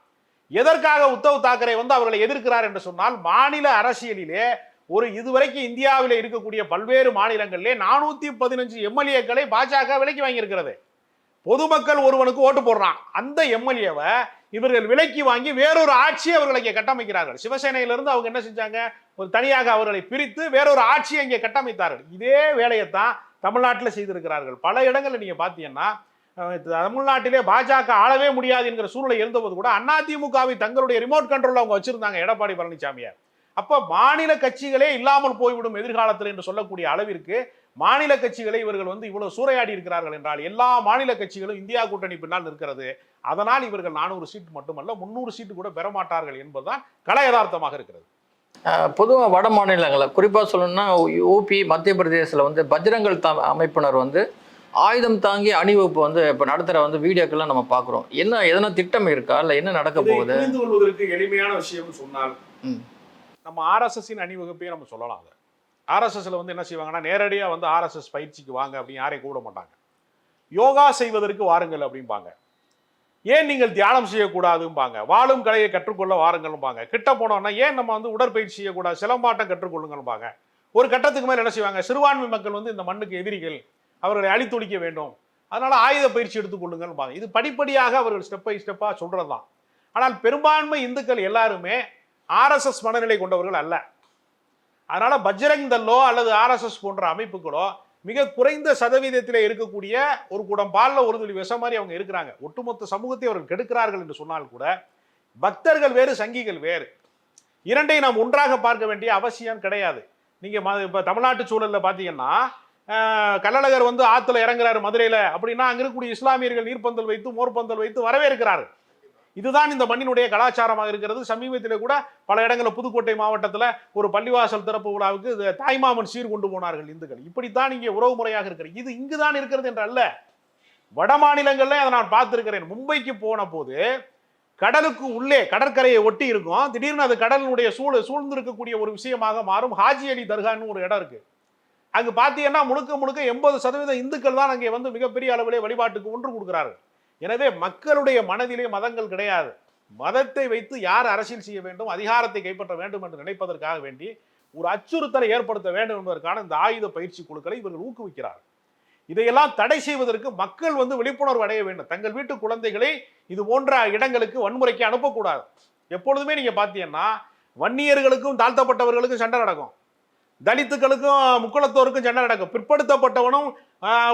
எதற்காக உத்தவ் தாக்கரே வந்து அவர்களை எதிர்க்கிறார் என்று சொன்னால் மாநில அரசியலிலே ஒரு இதுவரைக்கும் இந்தியாவில் இருக்கக்கூடிய பல்வேறு மாநிலங்களிலே நானூத்தி பதினஞ்சு எம்எல்ஏக்களை பாஜக விலைக்கு வாங்கியிருக்கிறது. பொதுமக்கள் ஒருவனுக்கு ஓட்டு போடுறான். அந்த எம்எல்ஏவை இவர்கள் விலைக்கு வாங்கி வேறொரு ஆட்சியை அவர்களை இங்கே கட்டமைக்கிறார்கள். சிவசேனையிலிருந்து அவங்க என்ன செஞ்சாங்க? ஒரு தனியாக அவர்களை பிரித்து வேறொரு ஆட்சியை இங்கே கட்டமைத்தார்கள். இதே வேலையைத்தான் தமிழ்நாட்டில் செய்திருக்கிறார்கள். பல இடங்களில் நீங்கள் பார்த்தீங்கன்னா தமிழ்நாட்டிலே பாஜக ஆளவே முடியாது என்கிற சூழ்நிலை இருந்தபோது கூட அதிமுகவை தங்களுடைய ரிமோட் கண்ட்ரோல் அவங்க வச்சிருந்தாங்க எடப்பாடி பழனிசாமியார் அப்போ மாநில கட்சிகளே இல்லாமல் போய்விடும் எதிர்காலத்தில் என்று சொல்லக்கூடிய அளவிற்கு மாநில கட்சிகளை இவர்கள் வந்து இவ்வளவு சூறையாடி இருக்கிறார்கள் என்றால் எல்லா மாநில கட்சிகளும் இந்தியா கூட்டணி பின்னால் நிற்கிறது. அதனால் இவர்கள் நானூறு சீட் மட்டுமல்ல முன்னூறு சீட்டு கூட பெற மாட்டார்கள் என்பதுதான் கல யதார்த்தமாக இருக்கிறது. பொதுவாக வட மாநிலங்களில் குறிப்பாக சொல்லணும்னா யூபி மத்திய பிரதேசத்தில் வந்து பஜ்ரங்கல் த அமைப்பினர் வந்து ஆயுதம் தாங்கி அணிவகுப்பு வந்து இப்போ நடத்துகிற வந்து வீடியோக்கெல்லாம் நம்ம பார்க்குறோம் என்ன எதனா திட்டம் இருக்கா? இல்லை என்ன நடக்க போகுது? கொள்வதற்கு எளிமையான விஷயம் சொன்னால். நம்ம ஆர்எஸ்எஸ்ஸின் அணிவகுப்பையே நம்ம சொல்லலாம் அதை. ஆர்எஸ்எஸ்ல வந்து என்ன செய்வாங்கன்னா நேரடியா வந்து ஆர்எஸ்எஸ் பயிற்சிக்கு வாங்க அப்படின்னு யாரையும் கூப்பிட மாட்டாங்க. யோகா செய்வதற்கு வாருங்கள் அப்படிம்பாங்க. ஏன் நீங்கள் தியானம் செய்யக்கூடாதும்பாங்க? வாழும் கலையை கற்றுக்கொள்ள வாருங்கள்பாங்க கிட்ட போனோம்னா ஏன் நம்ம வந்து உடற்பயிற்சி செய்யக்கூடாது? சிலம்பாட்டம் கற்றுக்கொள்ளுங்கள்பாங்க ஒரு கட்டத்துக்கு மேலே என்ன செய்வாங்க? சிறுபான்மை மக்கள் வந்து இந்த மண்ணுக்கு எதிரிகள். அவர்களை அழித்தொழிக்க வேண்டும். அதனால் ஆயுத பயிற்சி எடுத்துக்கொள்ளுங்கள்பாங்க இது படிப்படியாக அவர்கள் ஸ்டெப் பை ஸ்டெப்பாக சொல்றதுதான். ஆனால் பெரும்பான்மை இந்துக்கள் எல்லாருமே ஆர்எஸ்எஸ் மனநிலை கொண்டவர்கள் அல்ல. அதனால் பஜ்ரங் தல்லோ அல்லது ஆர்எஸ்எஸ் போன்ற அமைப்புகளோ மிக குறைந்த சதவீதத்தில் இருக்கக்கூடிய ஒரு குடம் பால்ல ஒரு துளி விஷம் மாதிரி அவங்க இருக்கிறாங்க. ஒட்டுமொத்த சமூகத்தை அவர்கள் கெடுக்கிறார்கள் என்று சொன்னால் கூட பக்தர்கள் வேறு சங்கிகள் வேறு. இரண்டை நாம் ஒன்றாக பார்க்க வேண்டிய அவசியம் கிடையாது. நீங்கள் ம- தமிழ்நாட்டு சூழலில் பார்த்தீங்கன்னா கள்ளழகர் வந்து ஆற்றுல இறங்குறாரு மதுரையில். அப்படின்னா அங்கே இருக்கக்கூடிய இஸ்லாமியர்கள் நீர்ப்பந்தல் வைத்து மோர்பந்தல் வைத்து வரவேற்கிறார்கள். இதுதான் இந்த மண்ணினுடைய கலாச்சாரமாக இருக்கிறது. சமீபத்தில் கூட பல இடங்களில் புதுக்கோட்டை மாவட்டத்தில் ஒரு பள்ளிவாசல் திறப்பு விழாவுக்கு தாய்மாமன் சீர் கொண்டு போனார்கள் இந்துக்கள். இப்படித்தான் இங்கே உறவு முறையாக இருக்கிறது. இது இங்குதான் இருக்கிறது என்று அல்ல வட மாநிலங்கள்ல அதை நான் பார்த்துருக்கிறேன். மும்பைக்கு போன போது கடலுக்கு உள்ளே கடற்கரையை ஒட்டி இருக்கும். திடீர்னு அது கடலினுடைய சூழ் சூழ்ந்து இருக்கக்கூடிய ஒரு விஷயமாக மாறும். ஹாஜி அலி தர்கான்னு ஒரு இடம் இருக்கு. அங்கு பார்த்தீங்கன்னா முழுக்க முழுக்க எண்பது சதவீதம் இந்துக்கள் தான் அங்கே வந்து மிகப்பெரிய அளவிலே வழிபாட்டுக்கு ஒன்று கொடுக்குறாரு எனவே மக்களுடைய மனதிலே மதங்கள் கிடையாது. மதத்தை வைத்து யார் அரசியல் செய்ய வேண்டும் அதிகாரத்தை கைப்பற்ற வேண்டும் என்று நினைப்பதற்காக வேண்டி ஒரு அச்சுறுத்தலை ஏற்படுத்த வேண்டும் என்பதற்கான இந்த ஆயுத பயிற்சி குழுக்களை இவர்கள் ஊக்குவிக்கிறார்கள். இதையெல்லாம் தடை செய்வதற்கு மக்கள் வந்து விழிப்புணர்வு அடைய வேண்டும். தங்கள் வீட்டு குழந்தைகளை இது போன்ற இடங்களுக்கு வன்முறைக்கு அனுப்பக்கூடாது. எப்பொழுதுமே நீங்கள் பார்த்தீங்கன்னா வன்னியர்களுக்கும் தாழ்த்தப்பட்டவர்களுக்கும் சண்டை நடக்கும். தலித்துக்களுக்கும் முக்குளத்தோருக்கும் சண்டை நடக்கும். பிற்படுத்தப்பட்டவனும்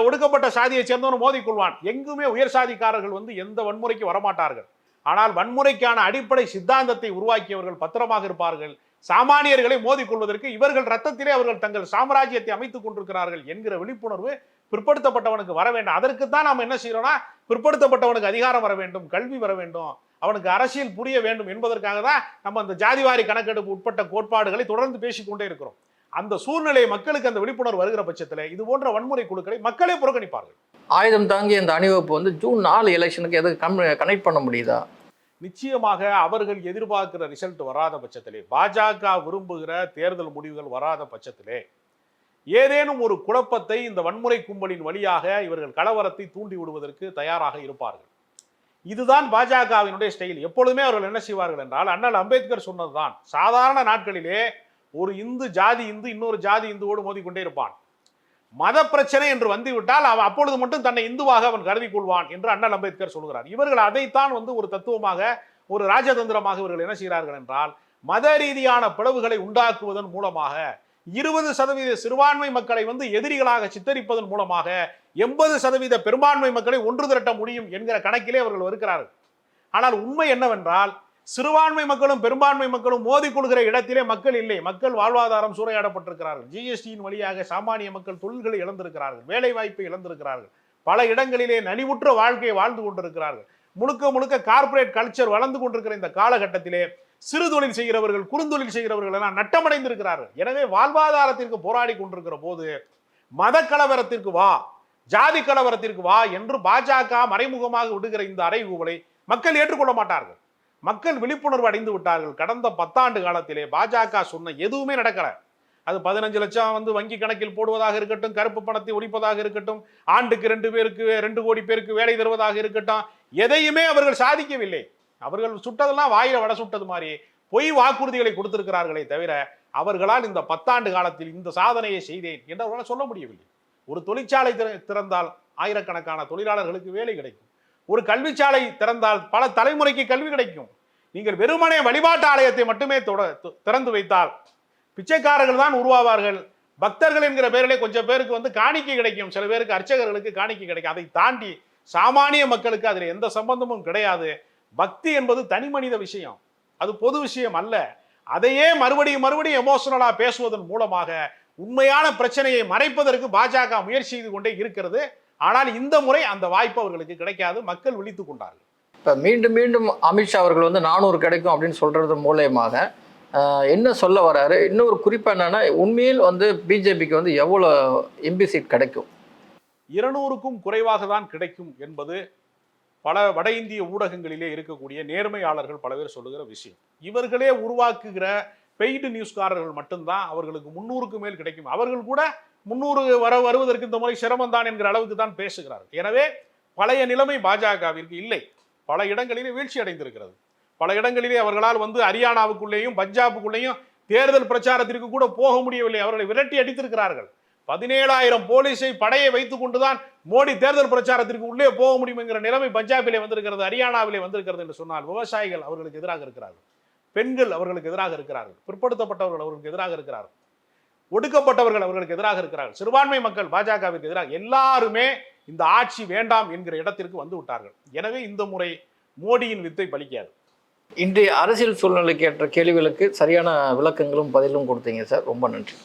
ஒடுக்கப்பட்ட சாதியை சேர்ந்தவனும் மோதிக்கொள்வான் எங்குமே உயர் சாதிக்காரர்கள் வந்து எந்த வன்முறைக்கு வரமாட்டார்கள். ஆனால் வன்முறைக்கான அடிப்படை சித்தாந்தத்தை உருவாக்கியவர்கள் பத்திரமாக இருப்பார்கள். சாமானியர்களை மோதிக்கொள்வதற்கு இவர்கள் ரத்தத்திலே அவர்கள் தங்கள் சாம்ராஜ்யத்தை அமைத்துக் கொண்டிருக்கிறார்கள் என்கிற விழிப்புணர்வு பிற்படுத்தப்பட்டவனுக்கு வர வேண்டும். அதற்கு தான் நாம் என்ன செய்யறோம்னா பிற்படுத்தப்பட்டவனுக்கு அதிகாரம் வர வேண்டும் கல்வி வர வேண்டும் அவனுக்கு அரசியல் புரிய வேண்டும் என்பதற்காக தான் நம்ம அந்த ஜாதிவாரி கணக்கெடுப்பு உட்பட்ட கோட்பாடுகளை தொடர்ந்து பேசிக்கொண்டே இருக்கிறோம். அந்த சூழ்நிலை மக்களுக்கு அந்த விழிப்புணர்வு வருகிற பட்சத்தில் இது போன்ற வன்முறை குழுக்களை மக்களே புறக்கணிப்பார்கள். ஆயுதம் தாங்கிய இந்த அணிவகுப்பு வந்து ஜூன் நாலு எலெக்ஷனுக்கு எதுக்கு கம் கனெக்ட் பண்ண முடியுதா? நிச்சயமாக அவர்கள் எதிர்பார்க்கிற ரிசல்ட் வராத பட்சத்திலே பாஜக விரும்புகிற தேர்தல் முடிவுகள் வராத பட்சத்திலே ஏதேனும் ஒரு குழப்பத்தை இந்த வன்முறை கும்பலின் வழியாக இவர்கள் கலவரத்தை தூண்டி விடுவதற்கு தயாராக இருப்பார்கள். இதுதான் பாஜகவினுடைய ஸ்டைல் எப்பொழுதுமே அவர்கள் என்ன செய்வார்கள் என்றால் அண்ணல் அம்பேத்கர் சொன்னதுதான் சாதாரண நாட்களிலே ஒரு இந்து ஜாதி இந்து இன்னொரு ஜாதி இந்துவோடு மோதிக்கொண்டே இருப்பான். மத பிரச்சனை என்று வந்துவிட்டால் அவன் அப்பொழுது மட்டும் தன்னை இந்துவாக அவன் கருதி கொள்வான் என்று அண்ணல் அம்பேத்கர் சொல்கிறார். இவர்கள் அதைத்தான் வந்து ஒரு தத்துவமாக ஒரு ராஜதந்திரமாக இவர்கள் என்ன செய்கிறார்கள் என்றால் மத ரீதியான பிளவுகளை உண்டாக்குவதன் மூலமாக இருபது சதவீத சிறுபான்மை மக்களை வந்து எதிரிகளாக சித்தரிப்பதன் மூலமாக எண்பது சதவீத பெரும்பான்மை மக்களை ஒன்று திரட்ட முடியும் என்கிற கணக்கிலே அவர்கள் வருகிறார்கள். ஆனால் உண்மை என்னவென்றால் சிறுபான்மை மக்களும் பெரும்பான்மை மக்களும் மோதிக்கொள்கிற இடத்திலே மக்கள் இல்லை. மக்கள் வாழ்வாதாரம் சூறையாடப்பட்டிருக்கிறார்கள். ஜிஎஸ்டியின் வழியாக சாமானிய மக்கள் தொழில்களை இழந்திருக்கிறார்கள். வேலை வாய்ப்பை இழந்திருக்கிறார்கள். பல இடங்களிலே நலிவுற்ற வாழ்க்கையை வாழ்ந்து கொண்டிருக்கிறார்கள். முழுக்க முழுக்க கார்ப்பரேட் கல்ச்சர் வளர்ந்து கொண்டிருக்கிற இந்த காலகட்டத்திலே சிறு தொழில் செய்கிறவர்கள் குறுந்தொழில் செய்கிறவர்கள் எல்லாம் நட்டமடைந்திருக்கிறார்கள். எனவே வாழ்வாதாரத்திற்கு போராடி கொண்டிருக்கிற போது மத கலவரத்திற்கு வா ஜாதி கலவரத்திற்கு வா என்று பாஜக மறைமுகமாக விடுகிற இந்த அறைகூவலை மக்கள் ஏற்றுக்கொள்ள மாட்டார்கள். மக்கள் விழிப்புணர்வு அடைந்து விட்டார்கள். கடந்த பத்தாண்டு காலத்திலே பாஜக சொன்ன எதுவுமே நடக்கல. அது பதினஞ்சு லட்சம் வந்து வங்கி கணக்கில் போடுவதாக இருக்கட்டும் கருப்பு பணத்தை ஒழிப்பதாக இருக்கட்டும் ஆண்டுக்கு ரெண்டு பேருக்கு ரெண்டு கோடி பேருக்கு வேலை தருவதாக இருக்கட்டும் எதையுமே அவர்கள் சாதிக்கவில்லை. அவர்கள் சுட்டதெல்லாம் வாயில வடை சுட்டது மாதிரி பொய் வாக்குறுதிகளை கொடுத்திருக்கிறார்களே தவிர அவர்களால் இந்த பத்தாண்டு காலத்தில் இந்த சாதனையை செய்தேன் என்று அவர்களால் சொல்ல முடியவில்லை. ஒரு தொழிற்சாலை திற- திறந்தால் ஆயிரக்கணக்கான தொழிலாளர்களுக்கு வேலை கிடைக்கும். ஒரு கல்விச்சாலை திறந்தால் பல தலைமுறைக்கு கல்வி கிடைக்கும். நீங்கள் வெறுமனே வழிபாட்டு ஆலயத்தை மட்டுமே தொட- திறந்து வைத்தால் பிச்சைக்காரர்கள் தான் உருவாவார்கள். பக்தர்கள் என்கிற பேரிலே கொஞ்சம் பேருக்கு வந்து காணிக்கை கிடைக்கும். சில பேருக்கு அர்ச்சகர்களுக்கு காணிக்கை கிடைக்கும். அதை தாண்டி சாமானிய மக்களுக்கு அதில் எந்த சம்பந்தமும் கிடையாது. பக்தி என்பது தனி மனித விஷயம். அது பொது விஷயம் அல்ல. அதையே மறுபடியும் மறுபடியும் எமோஷனலாக பேசுவதன் மூலமாக உண்மையான பிரச்சனையை மறைப்பதற்கு பாஜக முயற்சி செய்து கொண்டே இருக்கிறது. ஆனால் இந்த முறை அந்த வாய்ப்பு அவர்களுக்கு கிடைக்காது. மக்கள் விழித்துக் கொண்டார்கள். இப்போ மீண்டும் மீண்டும் அமித்ஷா அவர்கள் வந்து நானூறு கிடைக்கும் அப்படின்னு சொல்கிறது மூலயமாக என்ன சொல்ல வராரு? இன்னொரு குறிப்பு என்னென்னா உண்மையில் வந்து பிஜேபிக்கு வந்து எவ்வளோ எம்பி சீட் கிடைக்கும்? இருநூறுக்கும் குறைவாக தான் கிடைக்கும் என்பது பல வட இந்திய ஊடகங்களிலே இருக்கக்கூடிய நேர்மையாளர்கள் பல பேர் சொல்லுகிற விஷயம். இவர்களே உருவாக்குகிற பெய்டு நியூஸ்காரர்கள் மட்டும்தான் அவர்களுக்கு முன்னூறுக்கு மேல் கிடைக்கும். அவர்கள் கூட முன்னூறு வர வருவதற்கு இந்த முறை சிரமம் தான் என்கிற அளவுக்கு தான் பேசுகிறார்கள். எனவே பழைய நிலைமை பாஜகவிற்கு இல்லை. பல இடங்களிலே வீழ்ச்சி அடைந்திருக்கிறது. பல இடங்களிலே அவர்களால் வந்து ஹரியானாவுக்குள்ளேயும் பஞ்சாபுக்குள்ளேயும் தேர்தல் பிரச்சாரத்திற்கு கூட போக முடியவில்லை. அவர்களை விரட்டி அடித்திருக்கிறார்கள். பதினேழாயிரம் போலீஸை படையை வைத்துக் கொண்டுதான் மோடி தேர்தல் பிரச்சாரத்திற்கு உள்ளே போக முடியும் என்கிற நிலைமை பஞ்சாபிலே வந்திருக்கிறது ஹரியானாவிலே வந்திருக்கிறது என்று சொன்னால் விவசாயிகள் அவர்களுக்கு எதிராக இருக்கிறார்கள். பெண்கள் அவர்களுக்கு எதிராக இருக்கிறார்கள். பிற்படுத்தப்பட்டவர்கள் அவர்களுக்கு எதிராக இருக்கிறார்கள். ஒடுக்கப்பட்டவர்கள் அவர்களுக்கு எதிராக இருக்கிறார்கள். சிறுபான்மை மக்கள் பாஜகவிற்கு எதிராக எல்லாருமே இந்த ஆட்சி வேண்டாம் என்கிற இடத்திற்கு வந்து விட்டார்கள். எனவே இந்த முறை மோடியின் வித்தை பலிக்காது. இன்றைய அரசியல் சூழ்நிலைக்கு ஏற்ற கேள்விகளுக்கு சரியான விளக்கங்களும் பதிலும் கொடுத்தீங்க சார். ரொம்ப நன்றி.